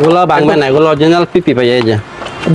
এগুলো ভাঙবে না এগুলো অরিজিনাল পিপি পাই এই যে।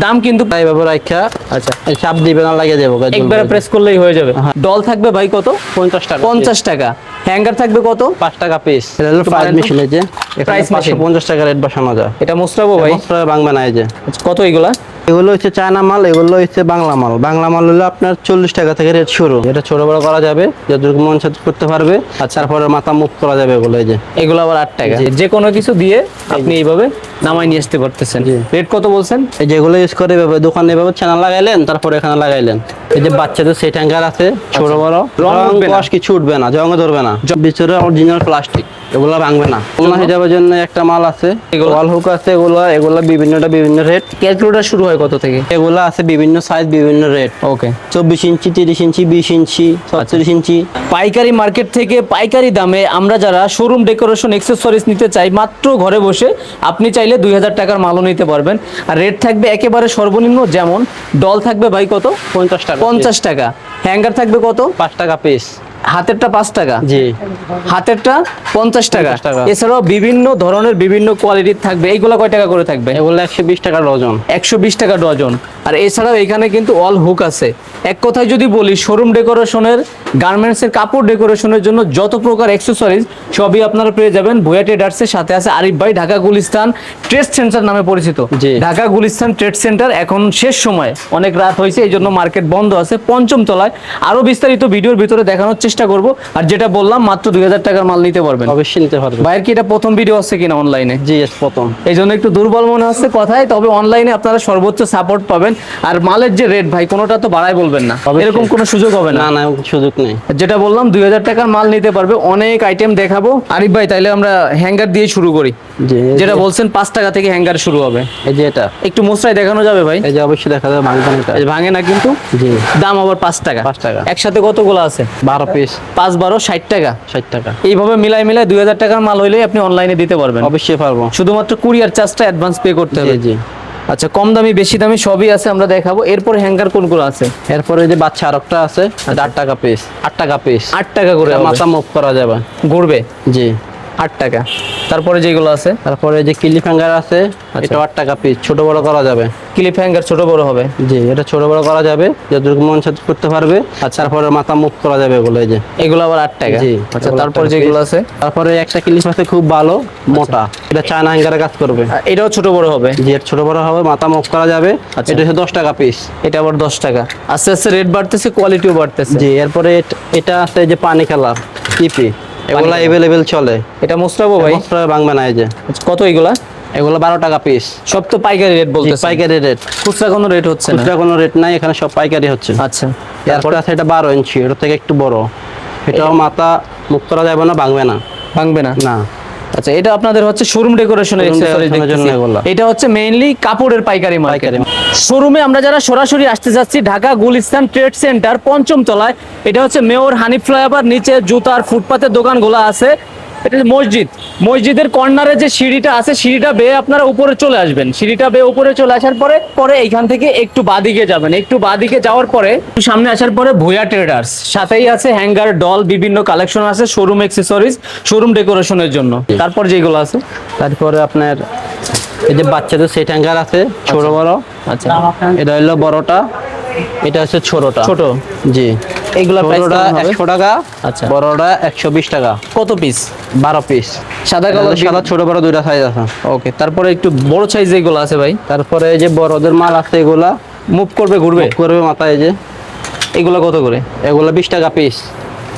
দাম কিন্তু এইভাবে রাখা আচ্ছা চাপ দিবে না লাগিয়ে দেবো একবার প্রেস করলেই হয়ে যাবে। হ্যাঁ। ডল থাকবে ভাই কত? পঞ্চাশ টাকা পঞ্চাশ টাকা। হ্যাঙ্গার থাকবে কত? পাঁচ টাকা পিস এটা হলো মেশিন এই যে। প্রাইস মাসে পঞ্চাশ টাকা রেট বসানো যায়। এটা মোস্টাবো ভাই। বস্ত্র ভাঙবে না এই যে। কত এগুলা? এগুলো হচ্ছে চায়না মাল এগুলো হচ্ছে বাংলা মাল। বাংলা মাল হলো আপনার চল্লিশ টাকা থেকে রেট শুরু। এটা ছোট বড় করা যাবে যতটুকু মন সাথে করতে পারবে আর তারপরে মাথা মুখ করা যাবে এগুলো এই যে। এগুলো আবার আট টাকা। যে কোনো কিছু দিয়ে আপনি এইভাবে নামাই নিয়ে আসতে পারতেছেন। রেট কত বলছেন? এই যেগুলো ইউজ করে এভাবে দোকানে এভাবে চ্যানেল লাগাইলেন তারপরে এখানে লাগাইলেন। এই যে বাচ্চাদের সেট হ্যাঙ্গার আছে ছোট বড় আচ্ছা। রং। কষ কিছু উঠবে না জঙ্গে ধরবে না। ভিতরে অরিজিনাল প্লাস্টিক এগুলো ভাঙবে না। ওনা হিসাবের জন্য একটা মাল আছে? ওয়াল হুক আছে এগুলো এগুলো বিভিন্নটা বিভিন্ন রেট ক্যালকুলেটার শুরু হয় কত থেকে? এগুলো আছে বিভিন্ন সাইজ বিভিন্ন রেট ওকে চব্বিশ ইঞ্চি তিরিশ ইঞ্চি বিশ ইঞ্চি ছত্রিশ ইঞ্চি। পাইকারি মার্কেট থেকে পাইকারি দামে আমরা যারা শোরুম ডেকোরেশন অ্যাক্সেসরিজ নিতে চাই মাত্র ঘরে বসে আপনি চাইলে দুই হাজার টাকার মালও নিতে পারবেন। আর রেট থাকবে একেবারে সর্বনিম্ন যেমন ডল থাকবে ভাই কত? পঞ্চাশ টাকা পঞ্চাশ টাকা। হ্যাঙ্গার থাকবে কত? পাঁচ টাকা পিস হাতেরটা পাঁচ টাকা। জি। হাতেরটা পঞ্চাশ টাকা। এছাড়াও বিভিন্ন ধরনের বিভিন্ন কোয়ালিটির থাকবে। এইগুলো কয় টাকা করে থাকবে? এগুলো একশো বিশ টাকা ডজন। একশো বিশ টাকা ডজন। আর এছাড়াও এখানে কিন্তু অল হুক আছে। এক কথায় যদি বলি শোরুম ডেকোরেশনের গার্মেন্টসের কাপড় ডেকোরেশনের জন্য যত প্রকার অ্যাক্সেসরিজ সবই আপনারা পেয়ে যাবেন। ভুয়া ট্রেডার্সের সাথে আছে আরিফ ভাই ঢাকা গুলিস্তান ট্রেড সেন্টার নামে পরিচিত। ঢাকা গুলিস্তান ট্রেড সেন্টার এখন শেষ সময়। অনেক রাত হয়েছে এই জন্য মার্কেট বন্ধ আছে। পঞ্চম তলায় আরও বিস্তারিত ভিডিওর ভিতরে দেখানোর চেষ্টা করব। আর যেটা বললাম মাত্র দুই হাজার টাকার মাল নিতে পারবেন। অবশ্যই নিতে পারবে ভাইয়ের কি এটা প্রথম ভিডিও আছে কিনা অনলাইনে জি প্রথম। এই জন্য একটু দুর্বল মনে হচ্ছে কথায় তবে অনলাইনে আপনারা সর্বোচ্চ সাপোর্ট পাবেন। আর মালের যে রেট ভাই কোনোটা তো বাড়াই বলবেন না। এরকম কোনো সুযোগ হবে না। না সুযোগ নেই। যেটা বললাম দুই হাজার টাকার মাল নিতে পারবে। অনেক আইটেম দেখাবো। আরিফ ভাই তাইলে আমরা হ্যাঙ্গার দিয়ে শুরু করি। যেটা বলছেন পাঁচ টাকা থেকে হ্যাঙ্গার শুরু হবে। এই যে এটা। একটু মোসরাই দেখানো যাবে ভাই? এই যে অবশ্যই দেখা যাবে ভাঙবে না ভাঙে না কিন্তু? জি। দাম আবার পাঁচ টাকা। পাঁচ টাকা। একসাথে কতগুলো আছে? বারো পিস পাঁচ বারো ষাট টাকা। ষাট টাকা। এইভাবে মিলাই মিলাই দুই হাজার টাকার মাল হইলেই আপনি অনলাইনে দিতে পারবেন। অবশ্যই পারব। শুধুমাত্র কুরিয়ার চার্জটা অ্যাডভান্স পে করতে হবে। জি আচ্ছা কম দামি বেশি দামি সবই আছে আমরা দেখাবো। এরপর হ্যাঙ্গার কোনগুলো আছে? এরপরে এই যে বাচ্চা আরেকটা আছে আট টাকা পিস আট টাকা পিস আট টাকা করে মাথা মুভ করা যাবে। ঘুরবে? জি। আট টাকা। তারপরে যেগুলো আছে? তারপরে যে কিলি ফ্যাঙ্গার আছে এটা আট টাকা পিস ছোট বড় করা যাবে। ক্লিপ হ্যাঙ্গার ছোট বড় হবে? জি এটা ছোট বড় করা যাবে যতটুকু মন সাথে করতে পারবে। আর তারপরে মাথা মুভ করা যাবে এগুলো যে। এগুলো আবার আট টাকা? জি আচ্ছা তারপর যেগুলো। আছে? তারপরে একটা ক্লিপ আছে খুব ভালো মোটা। এটা চায়না হ্যাঙ্গারে কাজ করবে। এটাও ছোট বড় হবে? জি এর ছোট বড় হবে মাথা মুভ করা যাবে। আচ্ছা। এটা হচ্ছে দশ টাকা পিস এটা আবার দশ টাকা। আস্তে আস্তে রেট বাড়তেছে কোয়ালিটিও বাড়তেছে। জি এরপরে এটা আছে যে পানি কালার টিপি। এগুলা अवेलेबल এভেলেবেল চলে। এটা মোস্তাবো ভাই। মোস্তাবো ভাঙবে না এই যে। কত এগুলা? এগুলো বারো টাকা পিস সব তো পাইকারি রেট বলতেছে পাইকারি রেট খুচরা কোনো রেট হচ্ছে না। খুচরা কোনো রেট নাই এখানে সব পাইকারি হচ্ছে। আচ্ছা। তারপরে আছে এটা বারো ইঞ্চি এটা থেকে একটু বড়। এটাও মাথা মুখ করা যাবে না ভাঙবে না। ভাঙবে না? না। আচ্ছা এটা আপনাদের হচ্ছে শোরুম ডেকোরেশনের। এটা হচ্ছে মেইনলি কাপড়ের পাইকারি মার্কেট। শোরুমে আমরা যারা সরাসরি আসতে যাচ্ছি ঢাকা গুলিস্তান ট্রেড সেন্টার পঞ্চম তলায় এটা হচ্ছে মেয়র হানিফ ফ্লাইওভার নিচে জুতার ফুটপাতের দোকানগুলো আছে এটা মসজিদ। মসজিদের কর্নারে যে সিঁড়িটা আছে, সিঁড়িটা বেয়ে আপনারা উপরে চলে আসবেন। সিঁড়িটা বেয়ে উপরে চলে আসার পরে পরে এইখান থেকে একটু বাদিকে যাবেন। একটু বাদিকে যাওয়ার পরে সামনে আসার পরে ভুয়া ট্রেডার্স। সাথেই আছে হ্যাঙ্গার, ডল, বিভিন্ন কালেকশন আছে, শোরুম অ্যাক্সেসরিজ, শোরুম ডেকোরেশনের জন্য। তারপর যেগুলো আছে। তারপরে আপনার এই যে বাচ্চাদের সেট হ্যাঙ্গার আছে, ছোট বড়। আচ্ছা। এটা হলো বড়টা। এটা হচ্ছে ছোটটা। ছোট। জি। এগুলা প্রাইসটা 100 টাকা আচ্ছা। বড়টা একশো বিশ টাকা। কত পিস বারো পিস সাদা কালো সাদা ছোট বড় দুইটা সাইজ আছে। ওকে তারপরে একটু বড় সাইজ এগুলো আছে ভাই। তারপরে এই যে বড়দের মাল আছে এগুলা। মুভ করবে ঘুরবে? করবে মাথায় এই যে। এগুলা কত করে? এগুলা বিশ টাকা পিস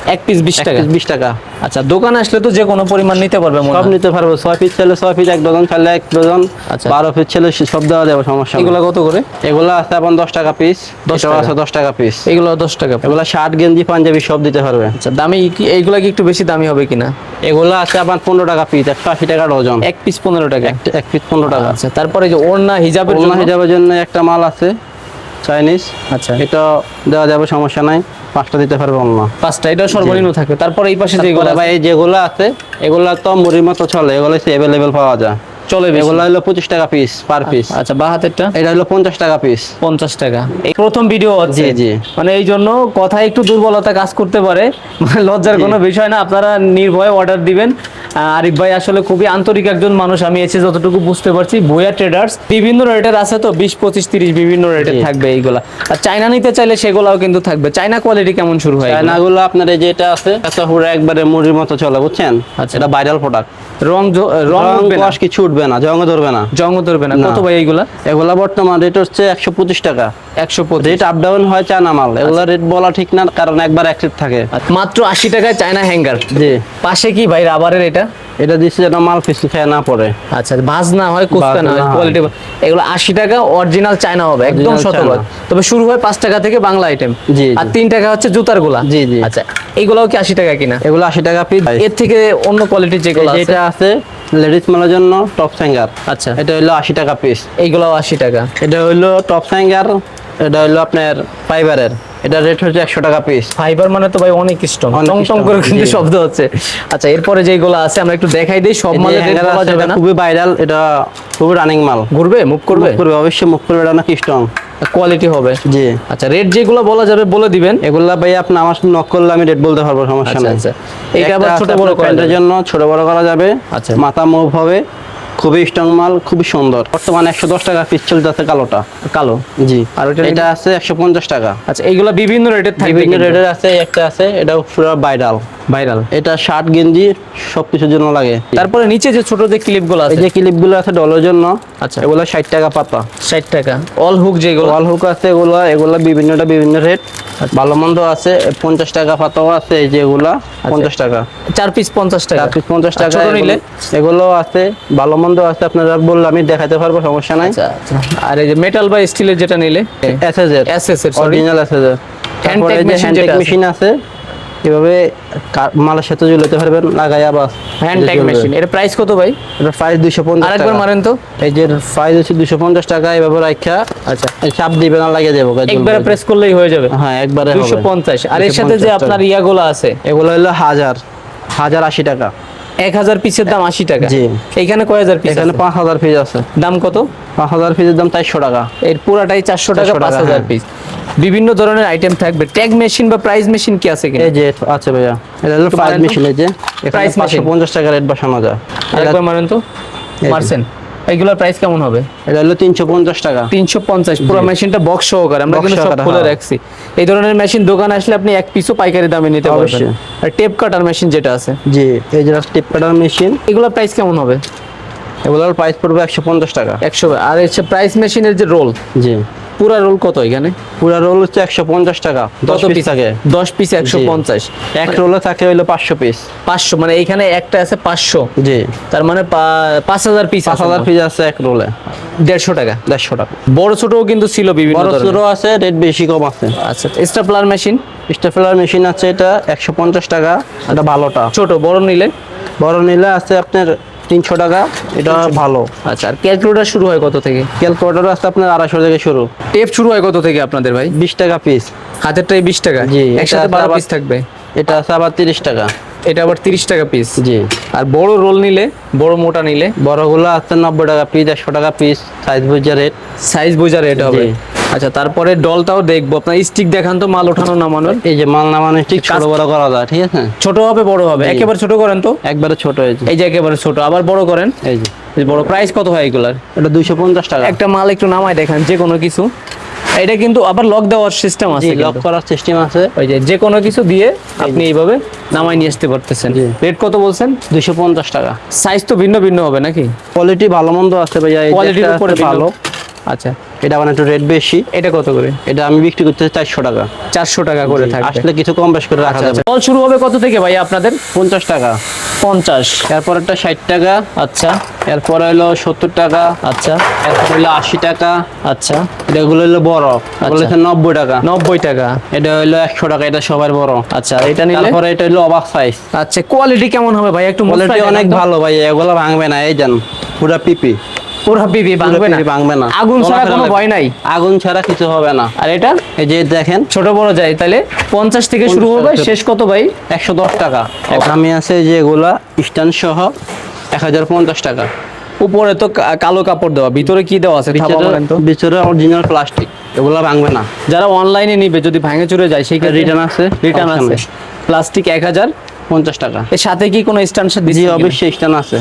এক পিস বিশ টাকা। বিশ টাকা। আচ্ছা দোকানে আসলে তো যে কোনো পরিমাণ নিতে পারবে সব নিতে পারব। ছয় পিস ছেলে ছয় পিস এক ডজন ছেলে এক ডজন আচ্ছা। বারো পিস ছেলে সব দেওয়া যাবে সমস্যা এগুলো কত করে? এগুলা আছে এখন দশ টাকা পিস 10 এটাও টাকা। আছে দশ টাকা পিস এগুলো দশ টাকা। এগুলা শার্ট গেঞ্জি পাঞ্জাবি সব দিতে পারবে। আচ্ছা দামি কি এইগুলা কি একটু বেশি দামি হবে কিনা? এগুলা আছে আবার পনেরো টাকা পিস একশো আশি টাকা ডজন এক পিস পনেরো টাকা। এক- পিস পনেরো টাকা। আচ্ছা তারপরে যে ওড়না হিজাবের ওলনা জন্য? হিসাবের জন্য একটা মাল আছে চাইনিজ আচ্ছা। এটা দেওয়া যাবে সমস্যা নাই। পাঁচটা দিতে পারবে না পাঁচটা এটা সর্বনিম্ন থাকবে তারপরে এই পাশে যেগুলো ভাই এই যেগুলো আছে এগুলো তো মুড়ির মতো চলে এগুলো অ্যাভেলেবেল পাওয়া যায়। চলে এগুলো হলো পঁচিশ টাকা পিস পার পিস আচ্ছা বা হাতেরটা এটা হলো পঞ্চাশ টাকা পিস পঞ্চাশ টাকা। এই প্রথম ভিডিও জি, জি। মানে এই জন্য কথা একটু দুর্বলতা কাজ করতে পারে। মানে লজ্জার কোনো বিষয় না আপনারা নির্ভয়ে অর্ডার দিবেন। আরিফ ভাই আসলে খুবই আন্তরিক একজন মানুষ আমি এসে যতটুকু বুঝতে পারছি ভুয়া ট্রেডার্স বিভিন্ন রেটের আছে তো বিশ পঁচিশ তিরিশ বিভিন্ন রেটের থাকবে এইগুলা। আর চাইনা নিতে চাইলে সেগুলাও কিন্তু থাকবে। চাইনা কোয়ালিটি কেমন শুরু হয় এগুলা? চায়নাগুলো আপনার এই যেটা আছে এটা পুরো একবারে মুড়ির মতো চলে বুঝছেন? আচ্ছা। এটা ভাইরাল প্রোডাক্ট রং রং উঠবে কিছু উঠবে না জঙ্গ ধরবে না। জং ধরবে না। কত ভাই এইগুলা এগুলা বর্তমান রেট হচ্ছে একশো পঁচিশ টাকা। একশো পঁচিশ। রেট আপ ডাউন হয় চায়না মাল। এগুলা রেট বলা ঠিক না কারণ একবার থাকে। মাত্র আশি টাকায় চায়না হ্যাঙ্গার। জি। পাশে কি ভাই রাবারের এটা? এটা দিচ্ছে যেন মাল ফিস খেয়ে না পড়ে। আচ্ছা ভাজ না হয় কুস্তা না হয় কোয়ালিটি এগুলো আশি টাকা অরিজিনাল চায়না হবে একদম শতভাগ। তবে শুরু হয় পাঁচ টাকা থেকে বাংলা আইটেম জি, আর তিন টাকা হচ্ছে জুতারগুলা। জি, জি। আচ্ছা এইগুলাও কি আশি টাকা কিনা? এগুলো আশি টাকা পিস এর থেকে অন্য কোয়ালিটির যেগুলো যেটা আছে লেডিস মালের জন্য টপ স্যাঙ্গার আচ্ছা। এটা হলো আশি টাকা পিস এইগুলাও আশি টাকা। এটা হলো টপ স্যাঙ্গার এটা হলো আপনার ফাইবারের। এটা রেট হচ্ছে একশো টাকা পিস ফাইবার মানে তো ভাই অনেক স্ট্রং। টং টং করে কিন্তু শব্দ হচ্ছে। আচ্ছা এরপরে যেগুলো আছে আমরা একটু দেখাই দিই সব মালের রেট বলা যাবে না? খুবই ভাইরাল এটা খুবই রানিং মাল। ঘুরবে? মুভ করবে? করবে অবশ্যই মুখ করবে এটা অনেক স্ট্রং কোয়ালিটি হবে। জি। আচ্ছা রেট যেগুলো বলা যাবে বলে দিবেন। এগুলা ভাই আপনি আমার সাথে নক করলে আমি রেট বলতে পারব সমস্যা আচ্ছা, নাই। আচ্ছা। এইটা আবার ছোট বড় করা প্যান্টের যাবে? জন্য ছোট বড় করা যাবে। আচ্ছা। মাথা মুভ হবে। খুবই স্ট্রং মাল খুবই সুন্দর। বর্তমানে একশো দশ টাকা পিস চলতেছে কালোটা। কালো? জি। আর এটা আছে একশো পঞ্চাশ টাকা। আচ্ছা এইগুলো বিভিন্ন রেটের থাকবে বিভিন্ন রেটের আছে একটা আছে এটা পুরো ভাইরাল ভাইরাল এটা শার্ট গেঞ্জি সবকিছুর জন্য লাগে। তারপরে নিচে যে ছোট যে ক্লিপগুলো এই আছে। যে ক্লিপগুলো আছে ডলের জন্য আচ্ছা। এগুলো ষাট টাকা পাতা। ষাট টাকা। অল হুক যেগুলো। ওয়াল হুক আছে এগুলো এগুলো বিভিন্নটা বিভিন্ন রেট ভালো মন্দ আছে পঞ্চাশ টাকা পাতাও আছে এই যে এগুলা পঞ্চাশ টাকা। চার পিস পঞ্চাশ টাকা। চার পিস পঞ্চাশ টাকা নিলে? এগুলো আছে ভালো মন্দ আছে আপনারা বললে আমি দেখাতে পারব সমস্যা নাই। আচ্ছা আচ্ছা। আর এই যে মেটাল বা স্টিলের যেটা নিলে? এসএস এর SS এর। অরিজিনাল এসএস এর তারপরে যে হ্যান্ড মেশিন আছে এভাবে মালের সাথে ঝুলাতে পারবেন লাগাইয়া বাস হ্যান্ড ট্যাগ মেশিন এর প্রাইস কত ভাই? এটা প্রাইস দুইশো পঞ্চাশ আরেকবার টাকা। মারেন তো। এই যে প্রাইস হচ্ছে দুশো পঞ্চাশ টাকা এভাবে রাখা আচ্ছা। চাপ দিবে না লাগিয়ে দেবো একবারে। প্রেস করলেই হয়ে যাবে। হ্যাঁ একবারে দুশো হবে। পঞ্চাশ। আর এর সাথে যে। আপনার ইয়াগুলো আছে। এগুলো হলো হাজার হাজার আশি টাকা। এক হাজার পিসের দাম আশি টাকা। জি। এইখানে কয় হাজার পিস এখানে পাঁচ হাজার পিস আছে। দাম কত? পাঁচ হাজার পিসের দাম চারশো টাকা। এর পুরাটাই চারশো টাকা 400 পাঁচ টাকা, হাজার হ্যাঁ। পিস বিভিন্ন ধরনের আইটেম থাকবে। ট্যাগ মেশিন বা প্রাইস মেশিন কি আছে কিনা? এই যে আছে ভাইয়া। এটা হলো প্রাইস মেশিন এই যে। পাঁচশো machine। পঞ্চাশ টাকা রেট বসানো যায়। আরেকবার মারেন তো। মারছেন। এইগুলোর প্রাইস কেমন হবে? এটা হলো তিনশো পঞ্চাশ টাকা। তিনশো পঞ্চাশ। পুরো মেশিনটা বক্স সহকারে। আমরা কিন্তু সব খুলে হ্যাঁ। রাখছি। এই ধরনের মেশিন দোকানে আসলে আপনি এক পিসও পাইকারি দামে নিতে পারবেন। আর টেপ কাটার মেশিন যেটা আছে। জি এই যে টেপ কাটার মেশিন এগুলোর প্রাইস কেমন হবে? এগুলোর প্রাইস পড়বে একশো পঞ্চাশ টাকা। একশো আর হচ্ছে প্রাইস মেশিনের যে রোল জি। পুরা রোল কত এখানে? পুরা রোল হচ্ছে একশো পঞ্চাশ টাকা দশ পিস থাকে। দশ পিস একশো পঞ্চাশ। এক রোলে থাকে হইল পাঁচশো পিস পাঁচশো মানে এইখানে একটা আছে পাঁচশো। জি। তার মানে পাঁচ হাজার পিস পাঁচ হাজার পিস আছে এক রোলে। দেড়শো টাকা। দেড়শো টাকা। বড় ছোটও কিন্তু ছিল বিভিন্ন বড়। ছোট আছে রেট বেশি কম আছে। আচ্ছা স্টাপলার মেশিন স্টেফেলার মেশিন আছে এটা একশো পঞ্চাশ টাকা এটা ভালোটা। ছোট বড় নিলে? বড় নিলে আছে আপনার তিনশো টাকা এটা ভালো। আচ্ছা আর ক্যালকুলেটার শুরু হয় কত থেকে? ক্যালকুলেটর আসতে আপনার আড়াইশো থেকে শুরু। টেপ শুরু হয় কত থেকে আপনাদের ভাই? বিশ টাকা পিস হাতেরটাই বিশ টাকা? জি, একসাথে বারো পিস থাকবে? এটা আছে আবার তিরিশ টাকা। এটা আবার তিরিশ টাকা পিস জি। আর বড় রোল নিলে বড় মোটা নিলে? বড়গুলো আছে নব্বই টাকা পিস একশো টাকা পিস সাইজ বুঝে রেট সাইজ বোঝা রেট হবে। আচ্ছা তারপরে ডলটাও দেখব। আপনার স্টিক দেখান তো মাল ওঠানো নামানোর। এই যে মাল নামানো ঠিক ছোট বড় করা যায় ঠিক আছে? ছোট হবে বড় হবে? একেবারে ছোট করেন তো? একবারে ছোট হয়েছে এই যে একেবারে ছোট আবার বড় করেন? এই যে। বড় প্রাইস কত হয় এগুলার? এটা দুইশো পঞ্চাশ টাকা। একটা মাল একটু নামায় দেখেন যে কোনো কিছু। এটা কিন্তু আবার লক দেওয়ার সিস্টেম আছে লক করার সিস্টেম আছে। ওই যে যে কোনো কিছু দিয়ে আপনি এইভাবে নামাই নিয়ে আসতে পারতেছেন। রেট কত বলছেন? দুইশো পঞ্চাশ টাকা। সাইজ তো ভিন্ন ভিন্ন হবে নাকি? কোয়ালিটি ভালো মন্দ আছে ভাইয়া কোয়ালিটির উপরে ভালো। আচ্ছা। এটা মানে একটু রেট বেশি। এটা কত করে? এটা আমি বিক্রি করতে চারশো টাকা। চারশো টাকা করে থাকবে। আসলে কিছু কম বেশ করে রাখা আচ্ছা যাবে। আচ্ছা। কল শুরু হবে কত থেকে ভাই আপনাদের? পঞ্চাশ টাকা। পঞ্চাশ। এরপর একটা ষাট টাকা। আচ্ছা। এরপর হলো সত্তর টাকা। আচ্ছা। এরপর হলো আশি টাকা। আচ্ছা। এগুলো হলো বড়। এগুলো হচ্ছে নব্বই টাকা। নব্বই টাকা। এটা হলো একশো টাকা এটা সবার বড়। আচ্ছা এটা নিলে? তারপরে এটা হলো অবাক সাইজ আচ্ছা কোয়ালিটি কেমন হবে ভাই? একটু কোয়ালিটি অনেক ভালো ভাই এগুলো ভাঙবে না এই যান। পুরা পিপি। পুরা পিপি ভাঙবে না? ভাঙবে না। আগুন ছাড়া কোনো ভয় নাই? আগুন ছাড়া কিছু হবে না। আর এটা? এই যে দেখেন। ছোট বড় যায় তাহলে পঞ্চাশ থেকে শুরু হবে শেষ কত ভাই? একশো দশ টাকা। আমি আছে যে স্ট্যান্ড সহ এক হাজার পঞ্চাশ টাকা। উপরে তো কালো কাপড় দেওয়া ভিতরে কি দেওয়া আছে? ভিতরে অরিজিনাল প্লাস্টিক এগুলো ভাঙবে না। যারা অনলাইনে নিবে যদি ভাঙে চুরে যায় সেই রিটার্ন আছে। রিটার্ন আছে। প্লাস্টিক এক হাজার পঞ্চাশ টাকা। এর সাথে কি কোনো স্ট্যান্ড জি অবশ্যই স্ট্যান্ড আছে।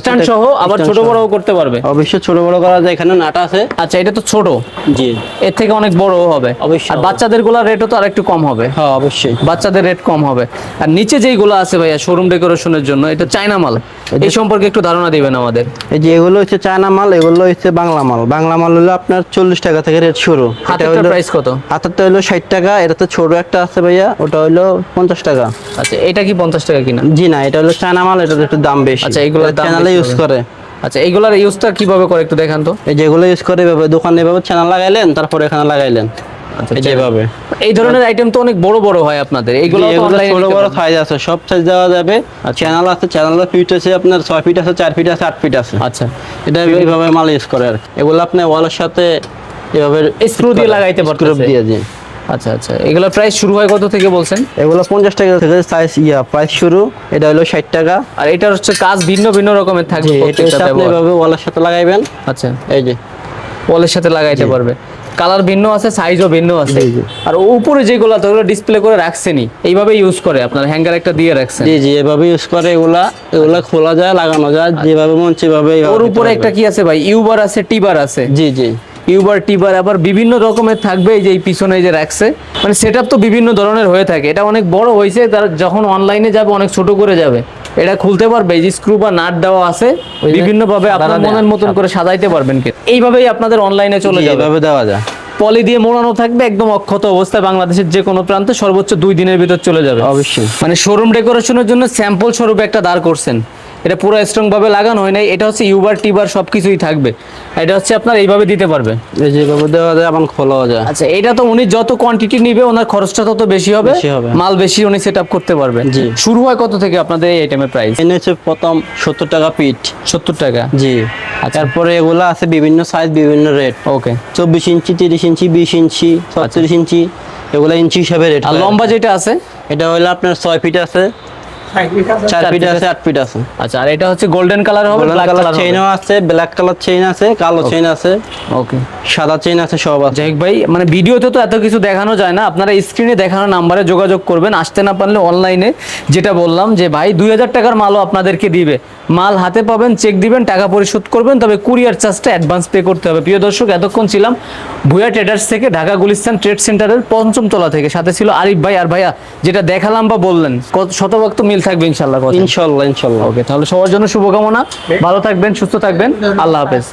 স্ট্যান্ড সহ আবার ছোট। বড় করতে পারবে? অবশ্যই ছোট বড় করা যায় এখানে নাটা আছে। আচ্ছা এটা তো ছোট। জি। এর থেকে অনেক বড় হবে। অবশ্যই। আর বাচ্চাদেরগুলা রেটও তো আর একটু কম হবে। হ্যাঁ অবশ্যই। বাচ্চাদের রেট কম হবে। আর নিচে যেইগুলো আছে ভাইয়া শোরুম ডেকোরেশনের জন্য এটা চায়না মাল। এই সম্পর্কে একটু ধারণা দিবেন আমাদের। এই যে এগুলো হচ্ছে চায়না মাল এগুলো হচ্ছে বাংলা মাল। বাংলা মাল হলো আপনার চল্লিশ টাকা থেকে রেট শুরু। এটা হলো প্রাইস কত? হাতেরটা হলো ষাট টাকা এটা তো ছোট একটা আছে ভাইয়া ওটা হলো পঞ্চাশ টাকা। আচ্ছা এটা কি পঞ্চাশ টাকা কিনা? জি না এটা হলো চায়না মাল এটার একটু দাম বেশি। আচ্ছা, এগুলোর দাম চ্যানেলে ইউজ করে। আচ্ছা এইগুলার ইউজটা কীভাবে করে একটু দেখান তো? এই যেগুলো ইউজ করে এভাবে দোকানে এভাবে চ্যানেল লাগাইলেন তারপরে এখানে লাগাইলেন। আচ্ছা এই যেভাবে। এই ধরনের আইটেম তো অনেক বড় বড় হয় আপনাদের। এইগুলো এগুলো ছোট বড় পারবেন। সাইজ আছে সব সাইজ দেওয়া যাবে। চ্যানেল আছে চ্যানেলের ফিট আছে আপনার ছয় ফিট আছে চার ফিট আছে আট ফিট আছে। আচ্ছা। এটা এইভাবে মাল ইউজ করে আর। এগুলো আপনি ওয়ালের সাথে এভাবে স্ক্রু দিয়ে লাগাইতে স্ক্রু দিয়ে আচ্ছা আচ্ছা। এগুলোর প্রাইস শুরু হয় কত থেকে বলছেন? এগুলো পঞ্চাশ টাকা থেকে সাইজ ইয়া প্রাইস শুরু। এটা হলো ষাট টাকা। আর এটার হচ্ছে কাজ ভিন্ন ভিন্ন রকমের থাকবে এটা। এভাবে ওয়ালের সাথে লাগাইবেন। আচ্ছা। এই যে। ওয়ালের সাথে লাগাইতে পারবে। কালার ভিন্ন আছে সাইজও ভিন্ন আছে। আর উপরে যেগুলো তো ওগুলো ডিসপ্লে করে রাখছেনি এইভাবে ইউজ করে আপনার হ্যাঙ্গার একটা দিয়ে রাখছেন। জি জি এভাবে ইউজ করে। এগুলা এগুলা খোলা যায় লাগানো যায় যেভাবে মন সেভাবে ওর উপরে একটা কি আছে ভাই? ইউবার আছে টিবার আছে। জি জি। ইউবার টিবার আবার বিভিন্ন রকমের থাকবে এই যে এই পিছনে এই যে রাখছে মানে সেটআপ তো বিভিন্ন ধরনের হয়ে থাকে। এটা অনেক বড় হয়েছে তার যখন অনলাইনে যাবে অনেক ছোট করে যাবে। এটা খুলতে পারবে এই যে স্ক্রু বা নাট দেওয়া আছে বিভিন্ন ভাবে আপনার মনের মতন করে সাজাইতে পারবেন কি এইভাবেই আপনাদের অনলাইনে চলে যাবে। এভাবে দেওয়া যায়। পলি দিয়ে মোড়ানো থাকবে একদম অক্ষত অবস্থায় বাংলাদেশের যে কোনো প্রান্তে সর্বোচ্চ দুই দিনের ভিতর চলে যাবে। অবশ্যই। মানে শোরুম ডেকোরেশনের জন্য স্যাম্পল স্বরূপ একটা দাঁড় করছেন। এটা পুরো স্ট্রং ভাবে লাগানো হয় নাই এটা হচ্ছে ইউবার টিবার সবকিছুই থাকবে। এটা হচ্ছে আপনার এইভাবে দিতে পারবে। এই যে এভাবে দেওয়া যায় এবং খোলাও যায়। আচ্ছা এটা তো উনি যত কোয়ান্টিটি নিবে ওনার খরচটা তত বেশি হবে। মাল বেশি উনি সেট আপ করতে পারবেন। জি। শুরু হয় কত থেকে আপনাদের এই আইটেমের প্রাইস এনে হচ্ছে প্রথম সত্তর টাকা পিট সত্তর টাকা? জি। তারপরে এগুলো আছে বিভিন্ন সাইজ বিভিন্ন রেট ওকে চব্বিশ ইঞ্চি তিরিশ ইঞ্চি বিশ ইঞ্চি ছত্রিশ ইঞ্চি এগুলো ইঞ্চি হিসাবে রেট আর লম্বা যেটা আছে? এটা হলো আপনার ছয় ফিট আছে। চার ফিট আছে আট ফিট আছে। আচ্ছা আর এটা হচ্ছে গোল্ডেন কালার হবে গোল্ডেন ব্ল্যাক কালার কালার চেইনও আছে ব্ল্যাক কালার চেইন আছে কালো চেইন আছে ওকে সাদা চেইন আছে সব আছে। যাই ভাই মানে ভিডিওতে তো এত কিছু দেখানো যায় না। আপনারা স্ক্রিনে দেখানো নাম্বারে যোগাযোগ করবেন আসতে না পারলে অনলাইনে যেটা বললাম যে ভাই দুই হাজার টাকার মালও আপনাদেরকে দিবে। মাল হাতে পাবেন চেক দিবেন টাকা পরিশোধ করবেন তবে কুরিয়ার চার্জটা অ্যাডভান্স পে করতে হবে। প্রিয় দর্শক এতক্ষণ ছিলাম ভুয়া ট্রেডার্স থেকে ঢাকা গুলিস্তান ট্রেড সেন্টারের পঞ্চম তলা থেকে। সাথে ছিল আরিফ ভাই আর ভাইয়া যেটা দেখালাম বা বললেন কত শতভাগ তো মিল থাকবে ইনশাল্লাহ ইনশাল্লাহ ওকে তাহলে সবার জন্য শুভকামনা। ভালো থাকবেন সুস্থ থাকবেন। আল্লাহ হাফেজ।